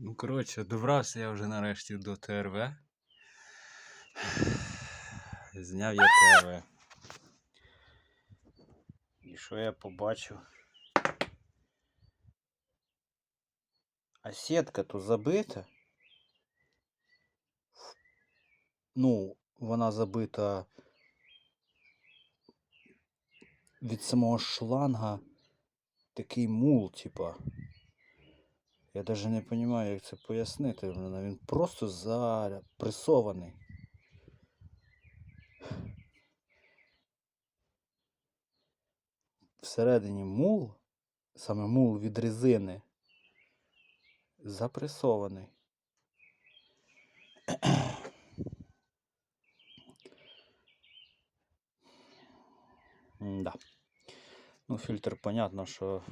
Ну, коротше, добрався я вже нарешті до ТРВ. Зняв я ТРВ. І що я побачив? А сітка то забита. Ну, вона забита від самого шланга такий мул, типа. Я навіть не розумію, як це пояснити. Він просто запресований. Всередині мул, саме мул від резини, запресований. Да. Ну, фільтр, понятно, що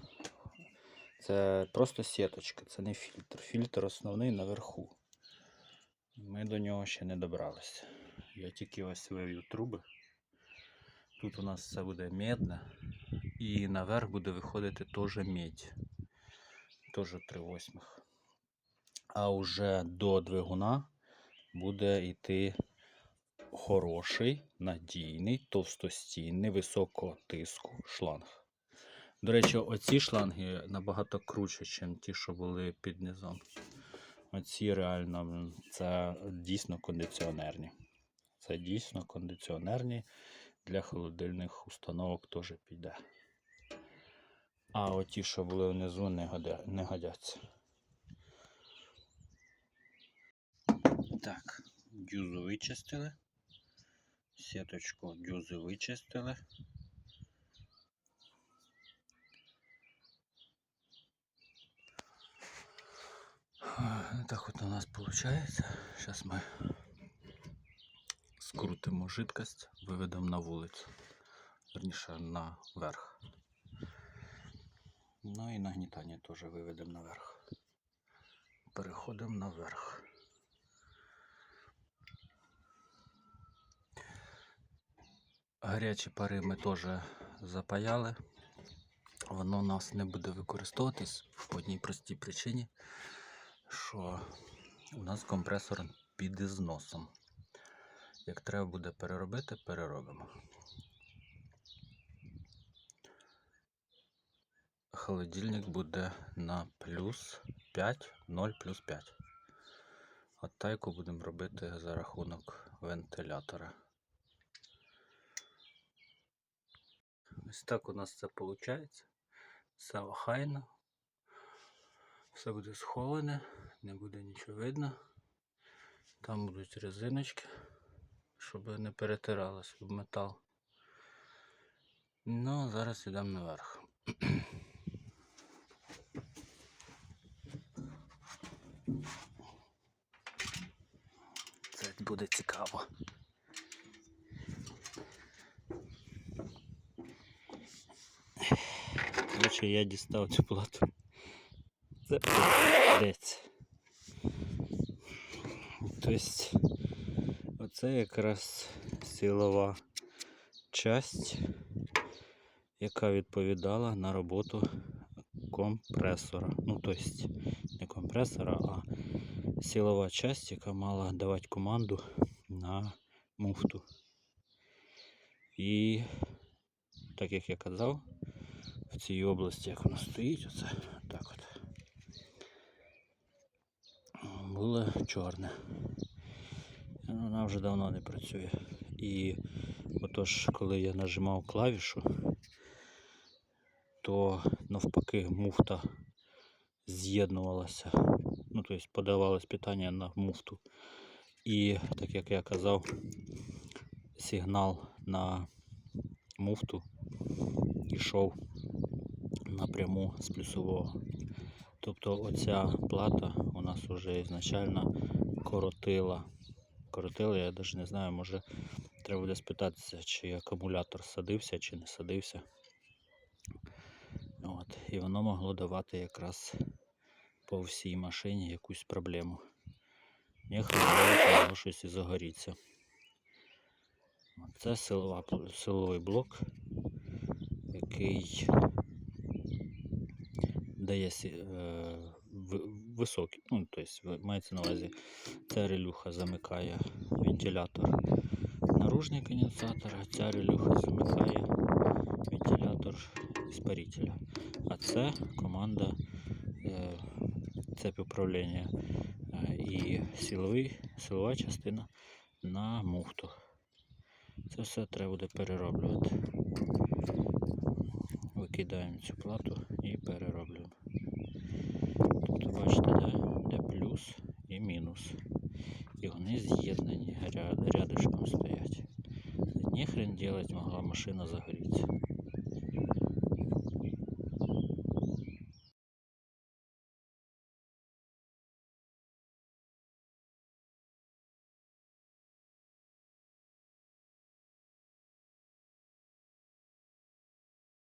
це просто сіточка, це не фільтр. Фільтр основний наверху. Ми до нього ще не добралися. Я тільки ось вивів труби. Тут у нас все буде медне. І наверх буде виходити теж медь. Теж 3 восьмих. А вже до двигуна буде йти хороший, надійний, товстостійний, високого тиску шланг. До речі, оці шланги набагато круче, ніж ті, що були під низом. Оці реально це дійсно кондиціонерні. Це дійсно кондиціонерні для холодильних установок теж піде. А оті, що були внизу, не, годя... не годяться. Так, дюзу вичистили. Сіточку дюзи вичистили. Так от у нас виходить. Зараз ми скрутимо жидкость, виведемо на вулицю. Верніше наверх. Ну і нагнітання теж виведемо наверх. Переходимо наверх. Гарячі пари ми теж запаяли. Воно у нас не буде використовуватись по одній простій причині, що у нас компресор під ізносом. Як треба буде переробити, переробимо. Холодильник буде на плюс 5, 0 плюс 5. А тайку будемо робити за рахунок вентилятора. Ось так у нас це виходить. Все охайно. Все буде сховане, не буде нічого видно. Там будуть резиночки, щоб не перетиралося в метал. Ну, а зараз йдемо наверх. Це буде цікаво. Коротше, я дістав цю плату. Це десь. Тобто, оце якраз силова часть, яка відповідала на роботу компресора. Ну, тобто, не компресора, а силова часть, яка мала давати команду на муфту. І так як я казав, в цій області, як воно стоїть, оце так от. Було чорне. Вона вже давно не працює. І отож, коли я нажимав клавішу, то навпаки муфта з'єднувалася. Ну, тобто подавалось питання на муфту. І так як я казав, сигнал на муфту йшов напряму з плюсового. Тобто оця плата у нас вже ізначально коротила. Коротила, я навіть не знаю, може треба буде спитатися, чи акумулятор садився, чи не садився. От. І воно могло давати якраз по всій машині якусь проблему. Ніхто могло щось і загоріться. Це силова, силовий блок, який дає е, в- високий. Ну, тобто, мається на увазі, ця релюха замикає вентилятор наружний конденсатор, а ця релюха замикає вентилятор іспарителя. А це команда е, цепь управління е, і силовий, силова частина на муфту. Це все треба буде перероблювати. Викидаємо цю плату і перероблюємо. Тут бачите, де, де плюс і мінус. І вони з'єднані рядишком стоять. Ніхрен делать могла машина загоріться.